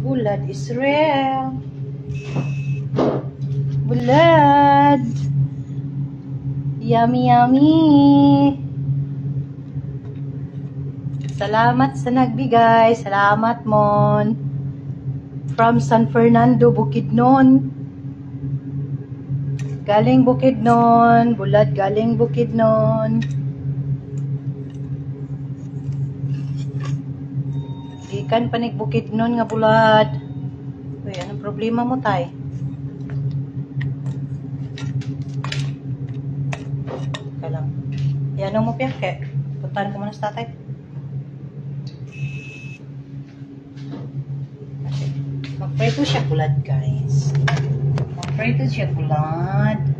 Bulad Israel. Bulad. Yummy, yummy. Salamat sa nagbigay. Salamat, Mon. From San Fernando, Bukidnon. Galing Bukidnon. Bulad galing Bukidnon. Ikan panig Bukidnon nga bulad. Uy, anong problema mo, tay? Ka lang. Yan mo, Piyake. Puntahan ko muna sa tatay. Mag-pray to siya bulad, guys. Mag-pray to siya bulad.